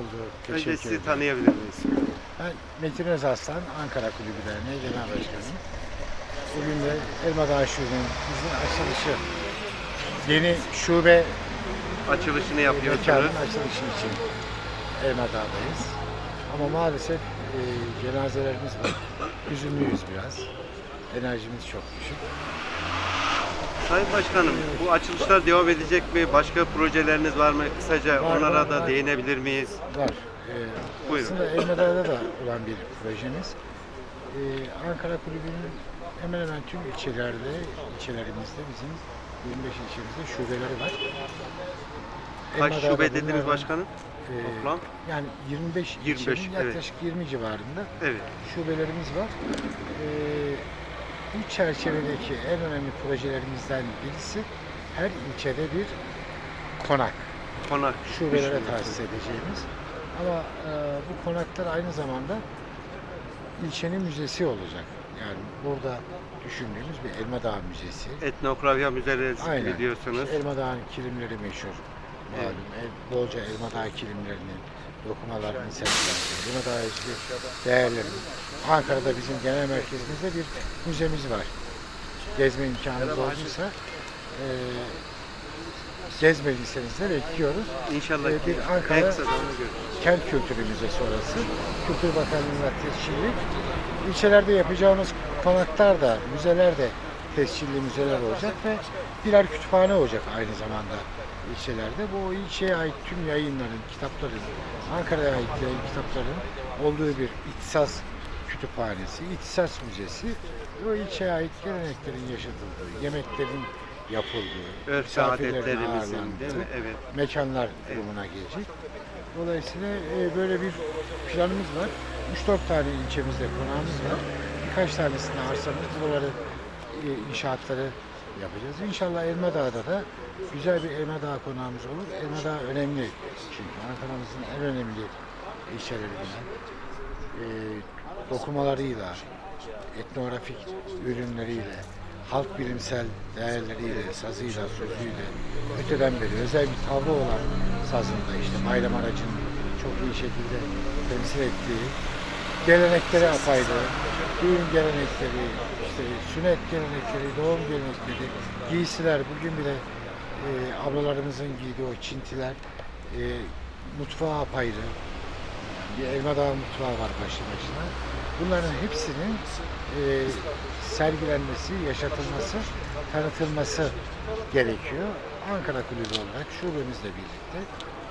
bulduk. Önce Teşekkür sizi ederim. tanıyabilir miyiz? Ben Metin Özaslan, Ankara Kulübü Derneği Genel Başkanıyım. Bugün de Elmadağ Şube'mizin açılışı, yeni şube Açılışını mekanın yapıyorsunuz. açılışı için Elmadağ'dayız. Ama maalesef e, cenazelerimiz var. Hüzünlüyüz biraz. Enerjimiz çok düşük. Sayın Başkanım, bu açılışlar devam edecek mi? Başka projeleriniz var mı? Kısaca Var, onlara var, da var. değinebilir miyiz? Var. Ee, Buyurun. aslında Elmadağ'da da olan bir projemiz. Ee, Ankara Kulübü'nün hemen hemen tüm ilçelerde, ilçelerimizde bizim 25 ilçemizde şubeleri var. Kaç Elmadağ'da şube dediniz başkanım? e, Toplam? yani 25, 25, ilçenin evet. yaklaşık 20 civarında Evet. şubelerimiz var. Ee, bu çerçevedeki en önemli projelerimizden birisi her ilçede bir konak Konak. şubelere tahsis edeceğimiz. Ama e, bu konaklar aynı zamanda ilçenin müzesi olacak. Yani burada düşündüğümüz bir Elmadağ Müzesi. Etnografya müzesi Aynen. diyorsunuz. İşte Elmadağ'ın kilimleri meşhur. Malum. El, bolca Elmadağ kilimlerinin dokumalarının sergilendiği, Elmadağ özgü değerlerin. Ankara'da bizim genel merkezimizde bir müzemiz var. Gezme imkanınız olduysa e, gezmediyseniz de bekliyoruz. İnşallah Ee, bir Ankara-. Kent Kültürü Müzesi orası. Kültür Bakanlığı'na tescilli. İlçelerde yapacağımız konaklar da, müzeler de tescilli müzeler olacak ve birer kütüphane olacak aynı zamanda ilçelerde. Bu ilçeye ait tüm yayınların, kitapların, Ankara'ya ait yayın kitapların olduğu bir ihtisas kütüphanesi, ihtisas müzesi. O ilçeye ait geleneklerin yaşatıldığı, yemeklerin yapıldığı, Örf misafirlerin adetlerimizin değil mi? Evet. mekanlar durumuna gelecek. Dolayısıyla e, böyle bir planımız var. 3-4 tane ilçemizde konağımız var. Birkaç tanesinde arsamız. Buraları e, inşaatları yapacağız. İnşallah Elmadağ'da da güzel bir Elmadağ konağımız olur. Elmadağ önemli çünkü Ankara'mızın en önemli ilçelerinden. E, dokumalarıyla, etnografik ürünleriyle, halk bilimsel değerleriyle, sazıyla, sözüyle öteden beri özel bir tavrı olan sazında işte bayram aracının çok iyi şekilde temsil ettiği gelenekleri apayrı, düğün gelenekleri, işte sünnet gelenekleri, doğum gelenekleri, giysiler, bugün bile e, ablalarımızın giydiği o çintiler, e, mutfağı apayrı, bir Elmadağ mutfağı var başlı başına. Bunların hepsinin e, sergilenmesi, yaşatılması, tanıtılması gerekiyor. Ankara Kulübü olarak şubemizle birlikte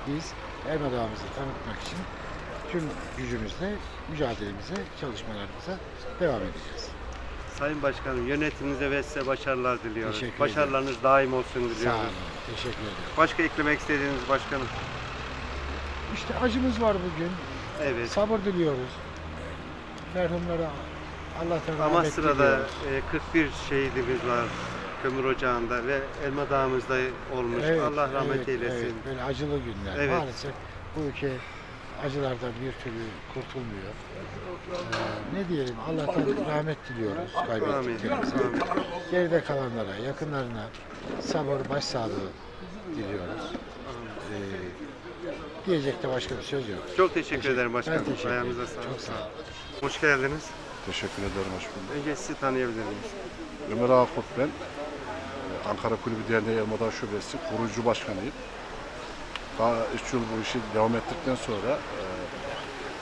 biz Elmadağ'ımızı tanıtmak için tüm gücümüzle mücadelemize, çalışmalarımıza devam edeceğiz. Sayın Başkanım yönetiminize ve size başarılar diliyoruz. Teşekkür ederim. Başarılarınız daim olsun Sağ diliyoruz. olun, teşekkür ederim. Başka eklemek istediğiniz başkanım? İşte acımız var bugün, Evet. sabır diliyoruz. Merhumlara Allah'tan Ama rahmet sırada diliyoruz. e, 41 şehidimiz var kömür ocağında ve Elma Dağımızda olmuş. Allah rahmet evet, eylesin. Evet, böyle acılı günler. Evet. Maalesef bu ülke acılardan bir türlü kurtulmuyor. Ee, ne diyelim Allah'tan rahmet diliyoruz kaybettiklerimize. Geride kalanlara, yakınlarına sabır, başsağlığı diliyoruz. Ee, diyecek de başka bir söz yok. Çok teşekkür, ederim başkanım. Ben teşekkür Ayağınıza ederim. sağlık. Çok sağ olun. Hoş geldiniz. Teşekkür ederim hoş bulduk. Önce sizi tanıyabilir miyiz? Ömer Akut ben. Ee, Ankara Kulübü Derneği Elmadağ Şubesi kurucu başkanıyım. Daha 3 yıl bu işi devam ettikten sonra e,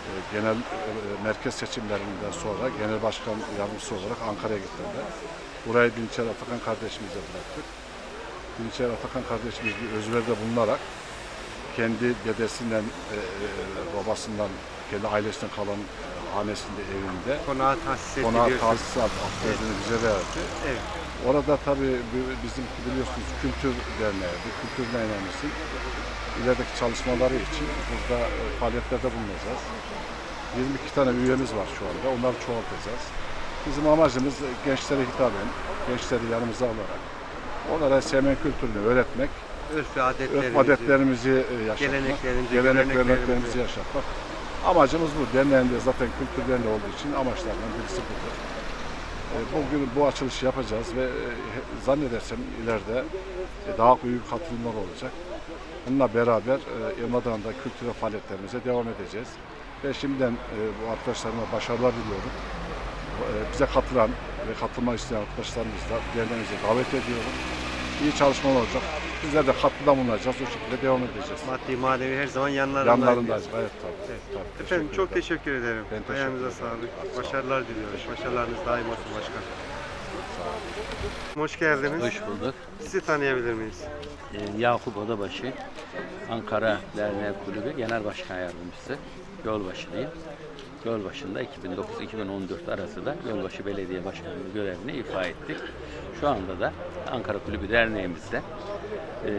e, genel e, merkez seçimlerinden sonra genel başkan yardımcısı olarak Ankara'ya getirdiler. Burayı Dinçer Atakan kardeşimize bıraktık. Dinçer Atakan kardeşimiz bir özverde bulunarak kendi dedesinden, e, e, babasından, kendi ailesinden kalan e, hanesinde, evinde Konağa tahsis Konağı ediliyorsunuz. tahsisat affedini bize verdi. Evet. Orada tabii bi- bizim biliyorsunuz kültür derneği, bu kültür derneğimizin ilerideki çalışmaları için burada e, faaliyetlerde bulunacağız. 22 tane üyemiz var şu anda, onları çoğaltacağız. Bizim amacımız e, gençlere hitaben, gençleri yanımıza alarak onlara semen kültürünü öğretmek, Örf adetlerimizi. örf adetlerimizi e, yaşatmak, Geleneklerimizi, gelenek göreneklerimizi. göreneklerimizi yaşatmak. Amacımız bu. Derneğinde zaten kültür derneği olduğu için amaçlarından birisi budur. E, Bugün bu açılışı yapacağız ve e, zannedersem ileride e, daha büyük katılımlar olacak. Bununla beraber Elmadağ'da kültürel faaliyetlerimize devam edeceğiz. Ve şimdiden bu arkadaşlarıma başarılar diliyorum. Bize katılan ve katılmak isteyen arkadaşlarımızı da derneğimize davet ediyorum. İyi çalışmalar olacak. Bizler de katkıda bulunacağız. O şekilde devam edeceğiz. Maddi manevi her zaman yanlarındayız. Yanlarındayız. Evet tabii. tabii. Efendim Teşekkür çok teşekkür ederim. Ben teşekkür Ayağınıza ederim. sağlık. Başarılar diliyoruz. Başarılarınız daim olsun başkan. Hoş geldiniz. Hoş bulduk. Sizi tanıyabilir miyiz? Ee, Yakup Odabaşı, Ankara Derneği Kulübü Genel Başkan Yardımcısı. Gölbaşı'dayım. Gölbaşı'nda 2009-2014 arasında Gölbaşı Belediye Başkanlığı görevini ifa ettik. Şu anda da Ankara Kulübü Derneğimizde e,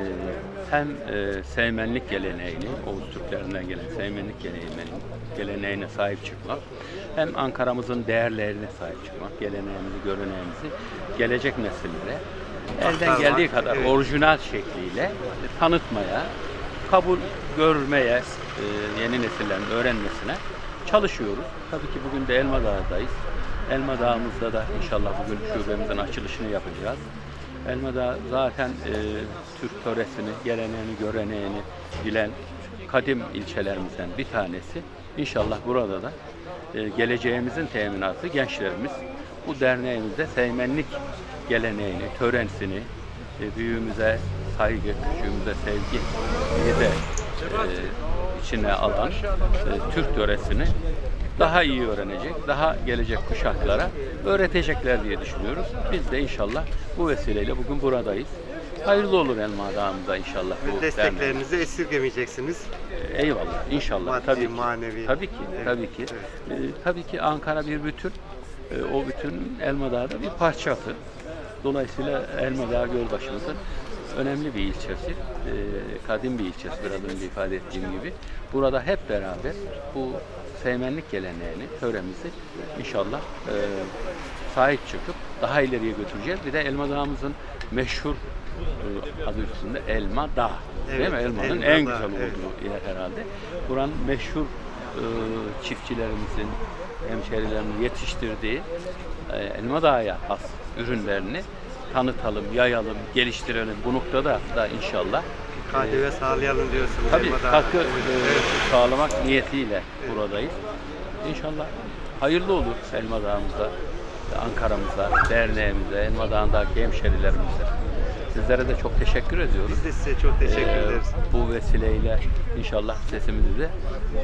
hem e, sevmenlik geleneğini, Oğuz Türklerinden gelen sevmenlik geleneğine, geleneğine sahip çıkmak, hem Ankara'mızın değerlerine sahip çıkmak, geleneğimizi, göreneğimizi gelecek nesillere elden geldiği kadar orijinal şekliyle tanıtmaya, kabul görmeye, e, yeni nesillerin öğrenmesine çalışıyoruz. Tabii ki bugün de Elma Dağı'dayız. Elma Dağı'mızda da inşallah bugün şubemizin açılışını yapacağız. Elma Dağı zaten e, Türk töresini, geleneğini, göreneğini bilen kadim ilçelerimizden bir tanesi. İnşallah burada da e, geleceğimizin teminatı gençlerimiz bu derneğimizde seymenlik geleneğini, törensini, e, büyüğümüze saygı, küçüğümüze sevgi de e, içine alan e, Türk töresini daha iyi öğrenecek, daha gelecek kuşaklara öğretecekler diye düşünüyoruz. Biz de inşallah bu vesileyle bugün buradayız. Hayırlı olur Elma Dağı'mda inşallah bu. Desteklerinizi esirgemeyeceksiniz. Eyvallah inşallah. Maddi, tabii ki. manevi. Tabii ki, Evet, tabii ki. evet. Ee, tabii ki Ankara bir bütün. Ee, o bütün Elmadağ'da bir parçası. Dolayısıyla Elmadağ Gölbaşı'mızın önemli bir ilçesi. Ee, kadim bir ilçesi biraz önce ifade ettiğim gibi. Burada hep beraber bu sevmenlik geleneğini, töremizi inşallah e, sahip çıkıp daha ileriye götüreceğiz. Bir de Elmadağ'ımızın meşhur e, adı üstünde Elma Dağ. Değil Evet, mi? Elmanın Elma en Dağ, güzel evet. olduğu yer herhalde. Buranın meşhur e, çiftçilerimizin, hemşerilerin yetiştirdiği e, Elma Dağı'ya has ürünlerini tanıtalım, yayalım, geliştirelim. Bu noktada da inşallah KDV sağlayalım diyorsunuz. tabii Elmadağ. katkı Evet, e, evet. sağlamak niyetiyle buradayız. İnşallah hayırlı olur Elma Dağı'mıza, Ankara'mıza, derneğimize, Elma Dağı'ndaki hemşerilerimize. Sizlere de çok teşekkür ediyoruz. Biz de size çok teşekkür Ee, ederiz. Bu vesileyle inşallah sesimizi de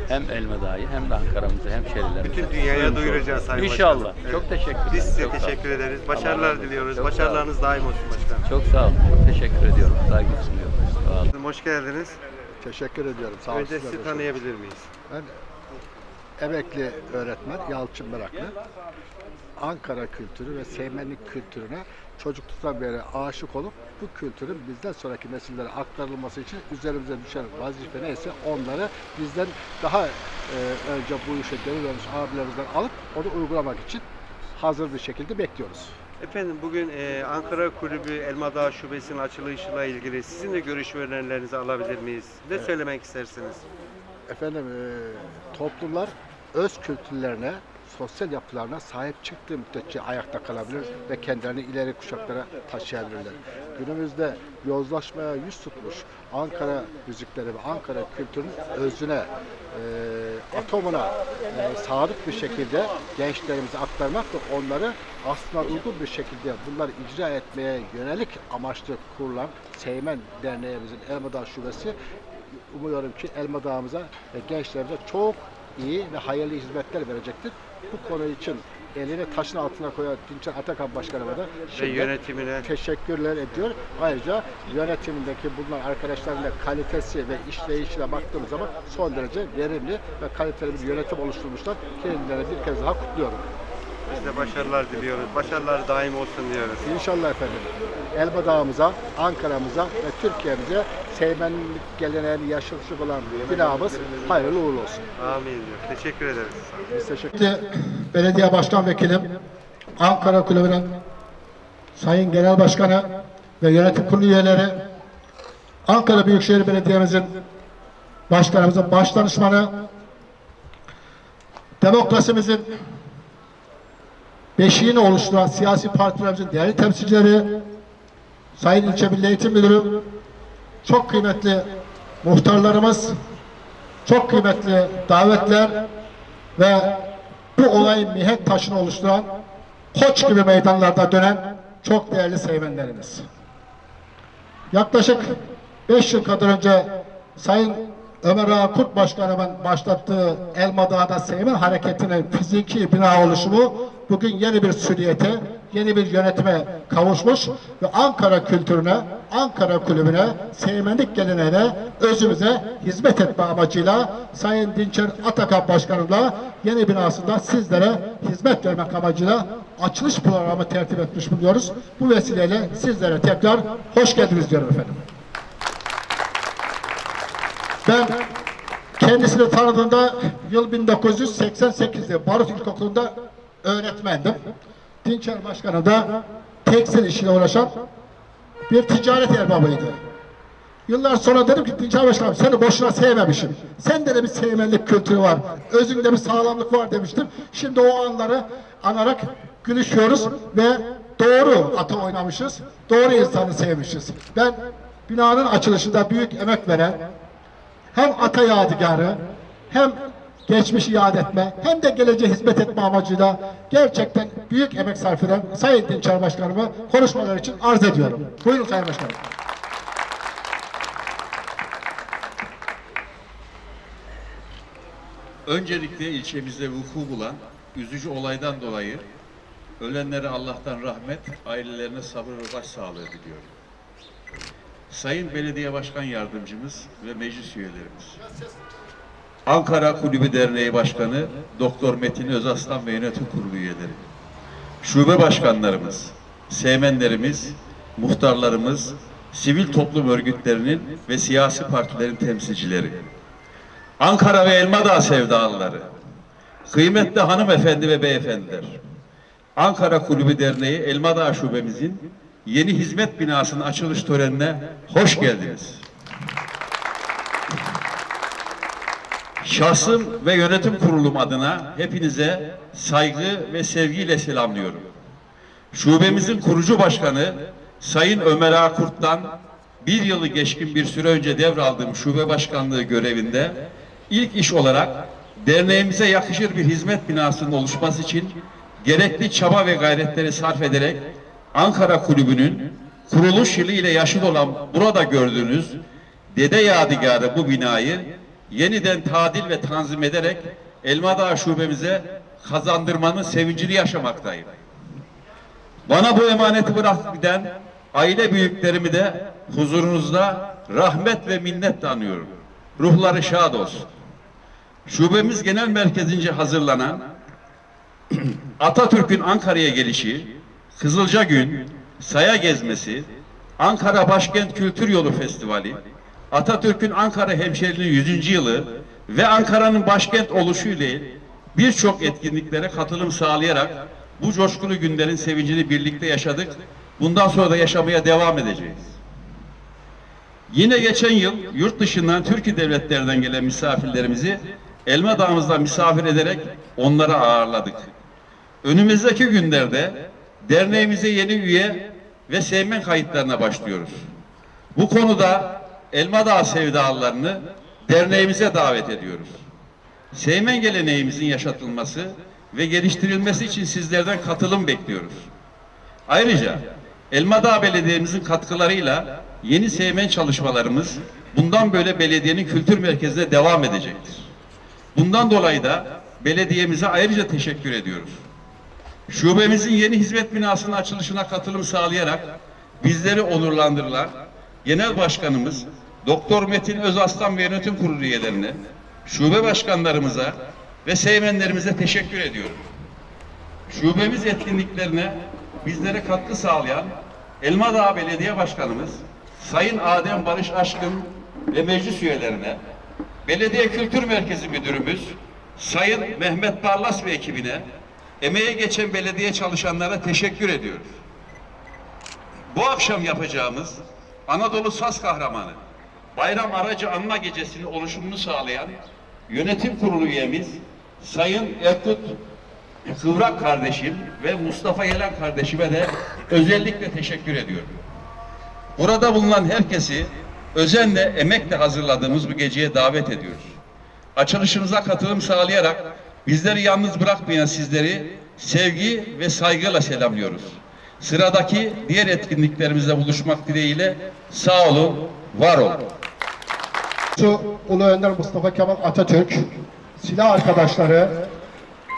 hem Elmadağ'ı hem de Ankara'mızı hem şehirlerimizi Bütün dünyaya duyuracağız Sayın İnşallah. Başkanım. Evet. Çok teşekkür ederim. Biz size Çok teşekkür ederiz. Allah Başarılar olsun. diliyoruz. Çok. Başarılarınız daim olsun başkanım. Çok sağ olun. Çok teşekkür ediyorum. Saygı sunuyorum. Sağ olun. Hoş geldiniz. Teşekkür ediyorum. Sağ olun. Önce sizi tanıyabilir miyiz? Ben emekli öğretmen Yalçın Meraklı. Ankara kültürü ve sevmenlik kültürüne çocukluktan beri aşık olup bu kültürün bizden sonraki nesillere aktarılması için üzerimize düşen vazife neyse onları bizden daha e, önce bu işe vermiş abilerimizden alıp onu uygulamak için hazır bir şekilde bekliyoruz. Efendim bugün e, Ankara Kulübü Elmadağ Şubesi'nin açılışıyla ilgili sizin de görüş ve önerilerinizi alabilir miyiz? Ne söylemek istersiniz? Efendim e, toplumlar öz kültürlerine, sosyal yapılarına sahip çıktığı müddetçe ayakta kalabilir ve kendilerini ileri kuşaklara taşıyabilirler. Günümüzde yozlaşmaya yüz tutmuş Ankara müzikleri ve Ankara kültürünün özüne, e, atomuna e, sadık bir şekilde gençlerimize aktarmak ve onları aslında uygun bir şekilde bunları icra etmeye yönelik amaçlı kurulan Seymen Derneğimizin Elmadağ Şubesi umuyorum ki Elma Dağımıza ve gençlerimize çok iyi ve hayırlı hizmetler verecektir. Bu konu için elini taşın altına koyan Dinçer Atakan Başkanıma da Ve yönetimine teşekkürler ediyor. Ayrıca yönetimindeki bulunan arkadaşların da kalitesi ve işleyişine baktığımız zaman son derece verimli ve kaliteli bir yönetim oluşturmuşlar. Kendilerine bir kez daha kutluyorum. Biz de başarılar diliyoruz. Başarılar daim olsun diyoruz. İnşallah efendim. Elma Dağımıza, Ankara'mıza ve Türkiye'mize Seymenlik geleneğini yaşatacak olan binamız hayırlı uğurlu olsun. Amin diyor. Teşekkür ederiz. Biz teşekkür Kıymetli Belediye Başkan Vekilim, Ankara Kulübü'nün Sayın Genel Başkanı ve yönetim kurulu üyeleri, Ankara Büyükşehir Belediye'mizin başkanımızın baş danışmanı, demokrasimizin beşiğini oluşturan siyasi partilerimizin değerli temsilcileri, Sayın İlçe Milli Eğitim Müdürü, çok kıymetli muhtarlarımız, çok kıymetli davetler ve bu olayın mihenk taşını oluşturan koç gibi meydanlarda dönen çok değerli seymenlerimiz. Yaklaşık 5 yıl kadar önce Sayın Ömer Ağa Kurt Başkanımın başlattığı Elma Dağı'da Seymen Hareketi'nin fiziki bina oluşumu bugün yeni bir süriyete, yeni bir yönetime kavuşmuş ve Ankara kültürüne, Ankara kulübüne, Seymenlik geleneğine, özümüze hizmet etme amacıyla Sayın Dinçer Atakan Başkanımla yeni binasında sizlere hizmet vermek amacıyla açılış programı tertip etmiş bulunuyoruz. Bu vesileyle sizlere tekrar hoş geldiniz diyorum efendim. Ben kendisini tanıdığımda yıl 1988'de Barut İlkokulu'nda öğretmendim. Dinçer Başkanı da tekstil işine uğraşan bir ticaret erbabıydı. Yıllar sonra dedim ki Dinçer Başkanım seni boşuna sevmemişim. Sende de bir sevmenlik kültürü var. Özünde bir sağlamlık var demiştim. Şimdi o anları anarak gülüşüyoruz ve doğru ata oynamışız. Doğru insanı sevmişiz. Ben binanın açılışında büyük emek veren, hem ata yadigarı hem geçmişi yad etme hem de geleceğe hizmet etme amacıyla gerçekten büyük emek sarf eden Sayın Dinçer Başkanımı konuşmalar için arz ediyorum. Buyurun Sayın Başkanım. Öncelikle ilçemizde vuku bulan üzücü olaydan dolayı ölenlere Allah'tan rahmet, ailelerine sabır ve başsağlığı diliyorum. Sayın Belediye Başkan Yardımcımız ve meclis üyelerimiz. Ankara Kulübü Derneği Başkanı Doktor Metin Özaslan ve yönetim kurulu üyeleri. Şube başkanlarımız, sevmenlerimiz, muhtarlarımız, sivil toplum örgütlerinin ve siyasi partilerin temsilcileri. Ankara ve Elmadağ sevdalıları, kıymetli hanımefendi ve beyefendiler, Ankara Kulübü Derneği Elmadağ Şubemizin yeni hizmet binasının açılış törenine hoş geldiniz. Şahsım ve yönetim kurulum adına hepinize saygı ve sevgiyle selamlıyorum. Şubemizin kurucu başkanı Sayın Ömer Akurt'tan bir yılı geçkin bir süre önce devraldığım şube başkanlığı görevinde ilk iş olarak derneğimize yakışır bir hizmet binasının oluşması için gerekli çaba ve gayretleri sarf ederek Ankara Kulübü'nün kuruluş yılı ile yaşıl olan burada gördüğünüz Dede Yadigarı bu binayı yeniden tadil ve tanzim ederek Elmadağ şubemize kazandırmanın sevincini yaşamaktayım. Bana bu emaneti bırakıp giden aile büyüklerimi de huzurunuzda rahmet ve minnetle anıyorum. Ruhları şad olsun. Şubemiz genel merkezince hazırlanan Atatürk'ün Ankara'ya gelişi, Kızılca Gün, Saya Gezmesi, Ankara Başkent Kültür Yolu Festivali, Atatürk'ün Ankara hemşeriliğinin 100. yılı ve Ankara'nın başkent oluşu ile birçok etkinliklere katılım sağlayarak bu coşkulu günlerin sevincini birlikte yaşadık. Bundan sonra da yaşamaya devam edeceğiz. Yine geçen yıl yurt dışından Türkiye devletlerinden gelen misafirlerimizi Elma Dağımızda misafir ederek onları ağırladık. Önümüzdeki günlerde derneğimize yeni üye ve sevmen kayıtlarına başlıyoruz. Bu konuda Elma Dağı sevdalılarını derneğimize davet ediyoruz. Sevmen geleneğimizin yaşatılması ve geliştirilmesi için sizlerden katılım bekliyoruz. Ayrıca Elmadağ Belediye'mizin katkılarıyla yeni sevmen çalışmalarımız bundan böyle belediyenin kültür merkezine devam edecektir. Bundan dolayı da belediyemize ayrıca teşekkür ediyoruz. Şubemizin yeni hizmet binasının açılışına katılım sağlayarak bizleri onurlandırılan Genel Başkanımız Doktor Metin Özaslan ve Yönetim Kurulu üyelerine, şube başkanlarımıza ve sevmenlerimize teşekkür ediyorum. Şubemiz etkinliklerine bizlere katkı sağlayan Elmadağ Belediye Başkanımız Sayın Adem Barış Aşkın ve meclis üyelerine, Belediye Kültür Merkezi Müdürümüz Sayın Mehmet Barlas ve ekibine, emeğe geçen belediye çalışanlara teşekkür ediyoruz. Bu akşam yapacağımız Anadolu Saz Kahramanı Bayram Aracı Anma Gecesi'nin oluşumunu sağlayan yönetim kurulu üyemiz Sayın Erkut Kıvrak kardeşim ve Mustafa Yelen kardeşime de özellikle teşekkür ediyorum. Burada bulunan herkesi özenle, emekle hazırladığımız bu geceye davet ediyoruz. Açılışımıza katılım sağlayarak bizleri yalnız bırakmayan sizleri sevgi ve saygıyla selamlıyoruz. Sıradaki diğer etkinliklerimizde buluşmak dileğiyle sağ olun, var olun. Şu Ulu Önder Mustafa Kemal Atatürk, silah arkadaşları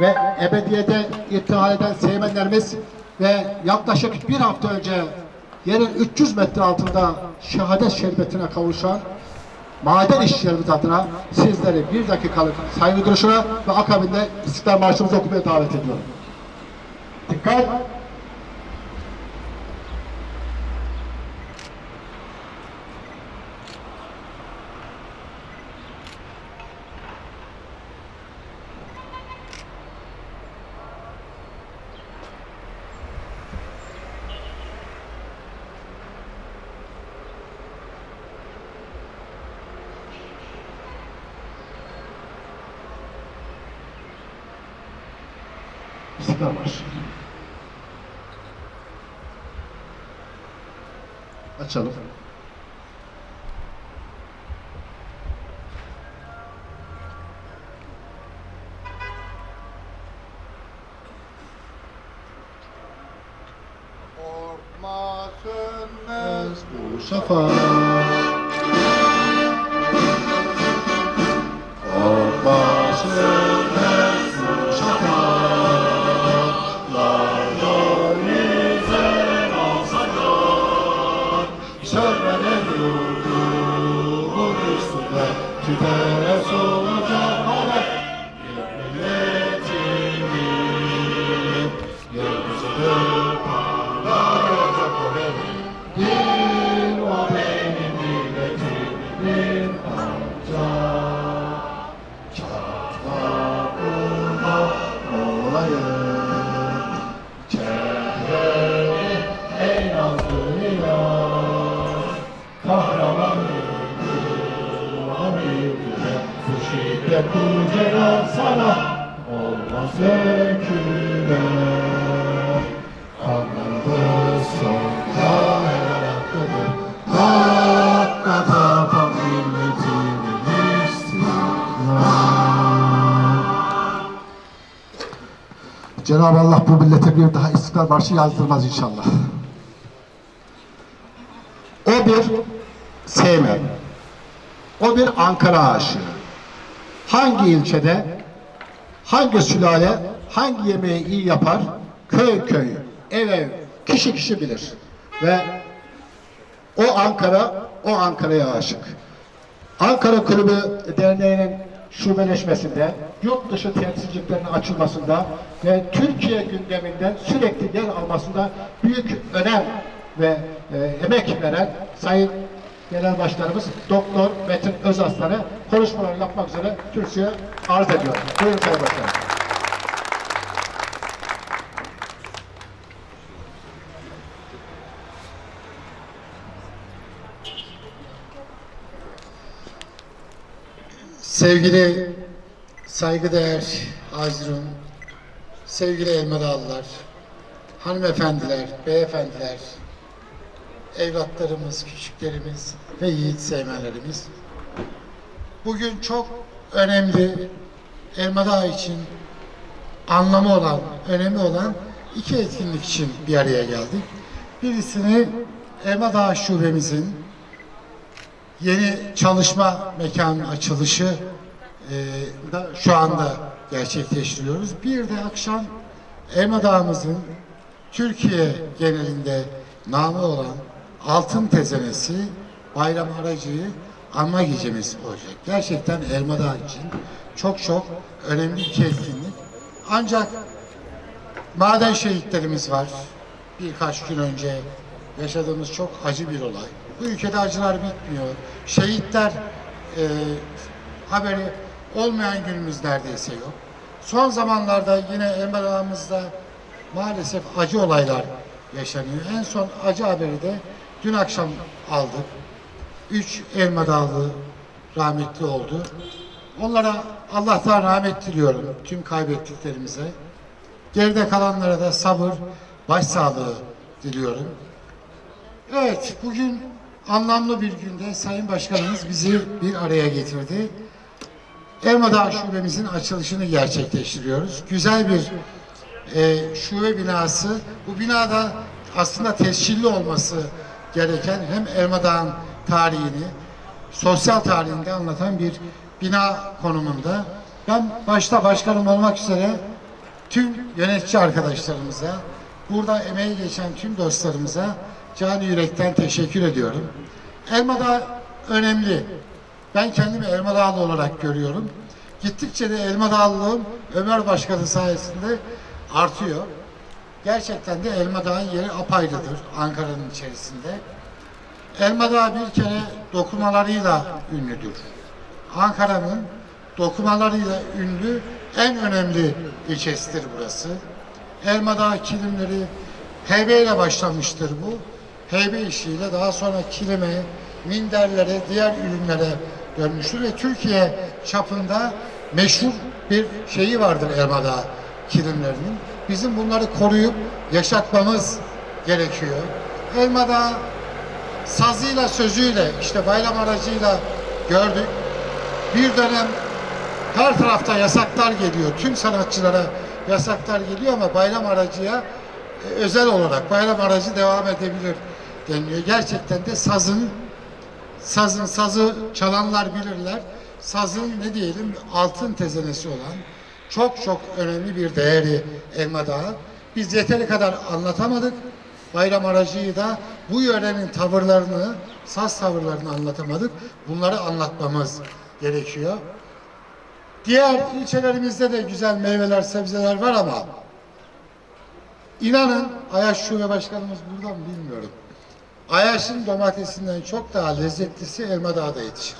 ve ebediyete irtihal eden seymenlerimiz ve yaklaşık bir hafta önce yerin 300 metre altında şehadet şerbetine kavuşan maden işçilerimiz adına sizleri bir dakikalık saygı duruşuna ve akabinde İstiklal Marşımızı okumaya davet ediyorum. Dikkat! İstiklal Marşı. Açalım. Korkma sönmez Bu şafak. Üstünde Cenab-ı Allah bu millete bir daha İstiklal Marşı yazdırmaz inşallah. O bir Seymen. O bir Ankara aşığı. Hangi ilçede, hangi sülale, hangi yemeği iyi yapar, köy köy, ev ev, kişi kişi bilir. Ve o Ankara, o Ankara'ya aşık. Ankara Kulübü Derneği'nin şubeleşmesinde, yurt dışı temsilciliklerinin açılmasında ve Türkiye gündeminden sürekli yer almasında büyük önem ve e, emek veren Sayın Genel Başkanımız Doktor Metin Özaslan'ı konuşmalar yapmak üzere Türkiye'ye arz ediyorum. Buyurun Sayın Başkanım. Sevgili saygıdeğer Hazirun, sevgili Elmadağlılar, hanımefendiler, beyefendiler, evlatlarımız, küçüklerimiz ve yiğit sevmenlerimiz. Bugün çok önemli, Elmadağ için anlamı olan, önemi olan iki etkinlik için bir araya geldik. Birisini Elmadağ Şubemizin yeni çalışma mekanının açılışı e, da şu anda gerçekleştiriyoruz. Bir de akşam Elma Dağımızın Türkiye genelinde namı olan Altın Tezenesi bayram aracıyı anma gecemiz olacak. Gerçekten Elma Dağı için çok çok önemli bir etkinlik. Ancak maden şehitlerimiz var. Birkaç gün önce yaşadığımız çok acı bir olay. Bu ülkede acılar bitmiyor. Şehitler e, haberi olmayan günümüz neredeyse yok. Son zamanlarda yine Emrah'ımızda maalesef acı olaylar yaşanıyor. En son acı haberi de dün akşam aldık. Üç Elma Dağlı rahmetli oldu. Onlara Allah'tan rahmet diliyorum tüm kaybettiklerimize. Geride kalanlara da sabır, başsağlığı diliyorum. Evet, bugün anlamlı bir günde Sayın Başkanımız bizi bir araya getirdi. Elmadağ Şubemizin açılışını gerçekleştiriyoruz. Güzel bir e, şube binası. Bu binada aslında tescilli olması gereken hem Elmadağ'ın tarihini, sosyal tarihini de anlatan bir bina konumunda. Ben başta başkanım olmak üzere tüm yönetici arkadaşlarımıza, burada emeği geçen tüm dostlarımıza canı yürekten teşekkür ediyorum. Elmadağ önemli. Ben kendimi Elmadağlı olarak görüyorum. Gittikçe de Elmadağlılığım Ömer Başkanı sayesinde artıyor. Gerçekten de Elmadağ'ın yeri apayrıdır Ankara'nın içerisinde. Elmadağ bir kere dokumalarıyla ünlüdür. Ankara'nın dokumalarıyla ünlü en önemli ilçesidir burası. Elmadağ kilimleri heybe ile başlamıştır bu. Heybe işiyle daha sonra kilime, minderlere, diğer ürünlere dönmüştür ve Türkiye çapında meşhur bir şeyi vardır Elmadağ kilimlerinin. Bizim bunları koruyup yaşatmamız gerekiyor. Elmadağ sazıyla sözüyle işte bayram aracıyla gördük. Bir dönem her tarafta yasaklar geliyor. Tüm sanatçılara yasaklar geliyor ama bayram aracıya e, özel olarak bayram aracı devam edebilir deniliyor. Gerçekten de sazın sazın sazı çalanlar bilirler. Sazın ne diyelim altın tezenesi olan çok çok önemli bir değeri Elma Dağı. Biz yeteri kadar anlatamadık. Bayram aracıyı da bu yörenin tavırlarını, saz tavırlarını anlatamadık. Bunları anlatmamız gerekiyor. Diğer ilçelerimizde de güzel meyveler, sebzeler var ama inanın Ayaş Şube Başkanımız burada mı bilmiyorum. Ayaş'ın domatesinden çok daha lezzetlisi Elmadağ'da yetişir.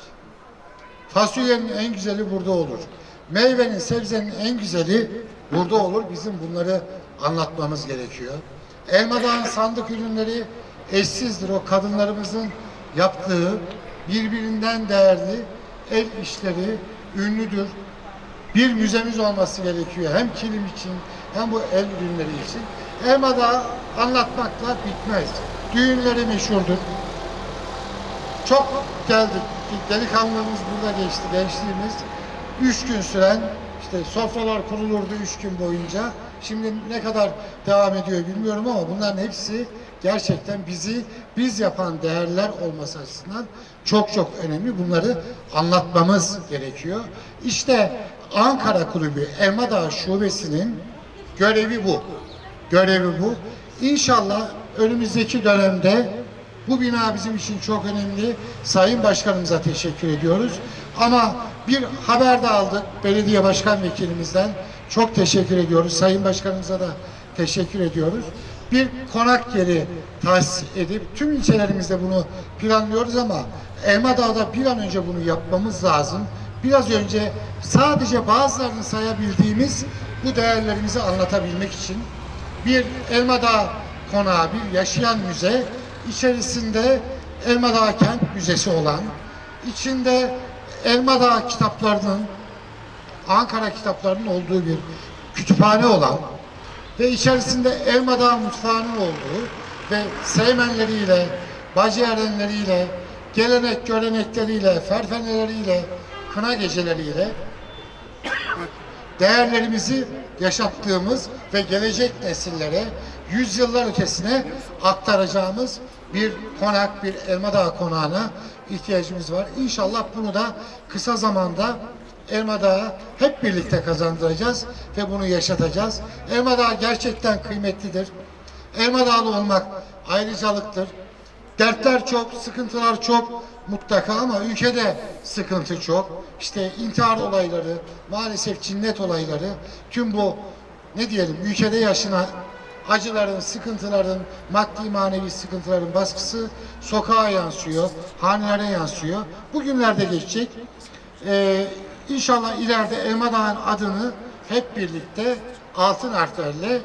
Fasulyenin en güzeli burada olur. Meyvenin, sebzenin en güzeli burada olur. Bizim bunları anlatmamız gerekiyor. Elmadağ'ın sandık ürünleri eşsizdir. O kadınlarımızın yaptığı birbirinden değerli el işleri ünlüdür. Bir müzemiz olması gerekiyor. Hem kilim için hem bu el ürünleri için. Elmadağ anlatmakla bitmez. Düğünleri meşhurdur. Çok geldik. Delikanlılığımız burada geçti, gençliğimiz. Üç gün süren işte sofralar kurulurdu üç gün boyunca. Şimdi ne kadar devam ediyor bilmiyorum ama bunların hepsi gerçekten bizi biz yapan değerler olması açısından çok çok önemli. Bunları anlatmamız gerekiyor. İşte Ankara Kulübü Elmadağ Şubesi'nin görevi bu. Görevi bu. İnşallah önümüzdeki dönemde bu bina bizim için çok önemli. Sayın Başkanımıza teşekkür ediyoruz. Ama bir haber de aldık belediye başkan vekilimizden. Çok teşekkür ediyoruz. Sayın Başkanımıza da teşekkür ediyoruz. Bir konak yeri tahsis edip tüm ilçelerimizde bunu planlıyoruz ama Elmadağ'da bir an önce bunu yapmamız lazım. Biraz önce sadece bazılarını sayabildiğimiz bu değerlerimizi anlatabilmek için bir Elmadağ konağı, bir yaşayan müze, içerisinde Elmadağ Kent Müzesi olan, içinde Elmadağ kitaplarının, Ankara kitaplarının olduğu bir kütüphane olan ve içerisinde Elmadağ mutfağının olduğu ve seymenleriyle, bacı erenleriyle, gelenek görenekleriyle, ferfeneleriyle, kına geceleriyle değerlerimizi yaşattığımız ve gelecek nesillere yüzyıllar ötesine aktaracağımız bir konak, bir Elmadağ konağına ihtiyacımız var. İnşallah bunu da kısa zamanda Elmadağ'a hep birlikte kazandıracağız ve bunu yaşatacağız. Elmadağ gerçekten kıymetlidir. Elmadağlı olmak ayrıcalıktır. Dertler çok, sıkıntılar çok mutlaka ama ülkede sıkıntı çok. İşte intihar olayları, maalesef cinnet olayları, tüm bu ne diyelim ülkede yaşanan acıların, sıkıntıların, maddi manevi sıkıntıların baskısı sokağa yansıyor, hanelere yansıyor. Bugünlerde geçecek. Ee, inşallah ileride Elmadağ'ın adını hep birlikte altın harflerle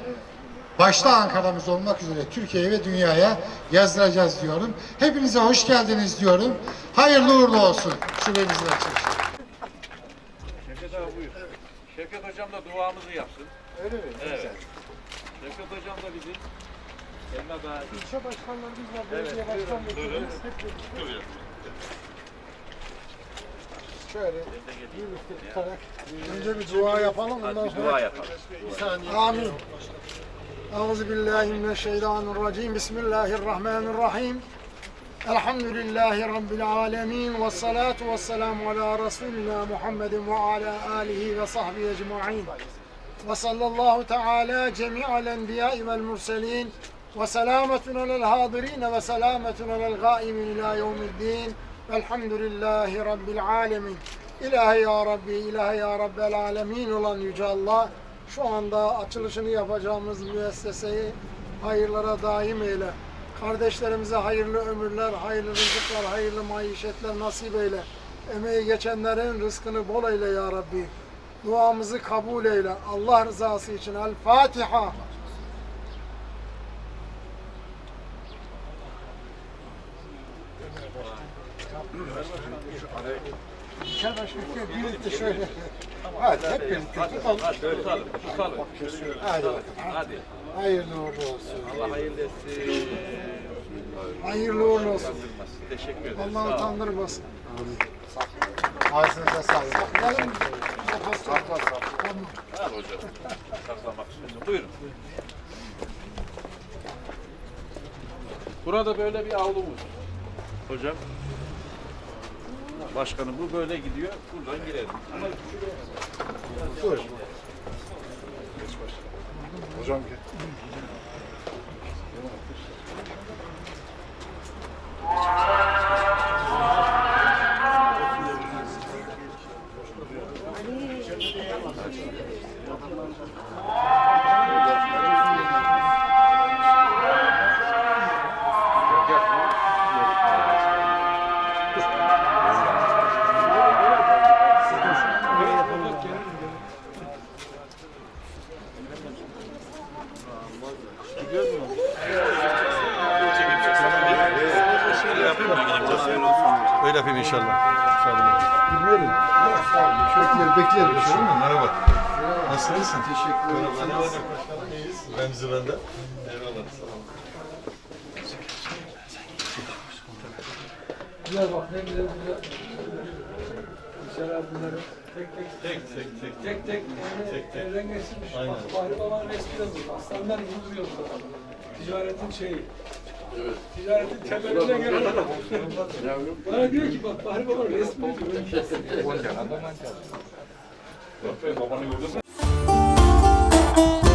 başta Ankara'mız olmak üzere Türkiye'ye ve dünyaya yazdıracağız diyorum. Hepinize hoş geldiniz diyorum. Hayırlı uğurlu olsun şubemizin açılışı. Şevket abi buyur. Şevket hocam da duamızı yapsın. Öyle mi? Evet. Şevket hocam da bizim İlçe başkanlarımız var, belediye başkan vekillerimiz hep birlikte. Şöyle tutarak önce bir dua yapalım ondan sonra Dua yapalım. bir saniye. Amin. Euzu billahi mineşşeytanirracim. Bismillahirrahmanirrahim. Elhamdülillahi Rabbil alemin ve salatu ve selamu ala Resulina Muhammedin ve ala alihi ve sahbihi ecma'in. Ve sallallahu teala cemi'al enbiya'i vel murselin ve selametun alel hadirin ve selametun alel gaimin ila yevmiddin. Velhamdülillahi Rabbil alemin. İlahi ya Rabbi, ilahi ya Rabbel alemin olan Yüce Allah şu anda açılışını yapacağımız müesseseyi hayırlara daim eyle. Kardeşlerimize hayırlı ömürler, hayırlı rızıklar, hayırlı maişetler nasip eyle. Emeği geçenlerin rızkını bol eyle ya Rabbi. Duamızı kabul eyle. Allah rızası için. El Fatiha. Şöyle. Hadi hep birlikte tutalım. Tutalım, tutalım. Hadi. Hadi. Hayırlı uğurlu olsun. Allah hayırlı etsin. Hayırlı uğurlu olsun. Teşekkür ederim. Allah utandırmasın. Ağzınıza sağlık. Saklayalım? Sakla sakla. Al hocam. Saklamak istiyorsun. Buyurun. Burada böyle bir avlumuz. Hocam. Başkanım bu böyle gidiyor. Buradan girelim. Ama Hocam gel. Öyle yapayım inşallah. Bekler, bekler. Merhaba. Nasılsın? Teşekkür ederim. Remzi bende. Eyvallah. Güzel bak ne güzel güzel. Mesela bunları tek tek Tek tek tek. tek tek tek tek elden geçirmiş. Bak Bahri Baba'nın resmi yazıyor. Aslanlar gibi duruyor. Ticaretin şeyi. Evet. Ticaretin temeline gelen adam. Bana diyor ki bak Bahri Baba'nın resmi diyor. Babanı gördün mü?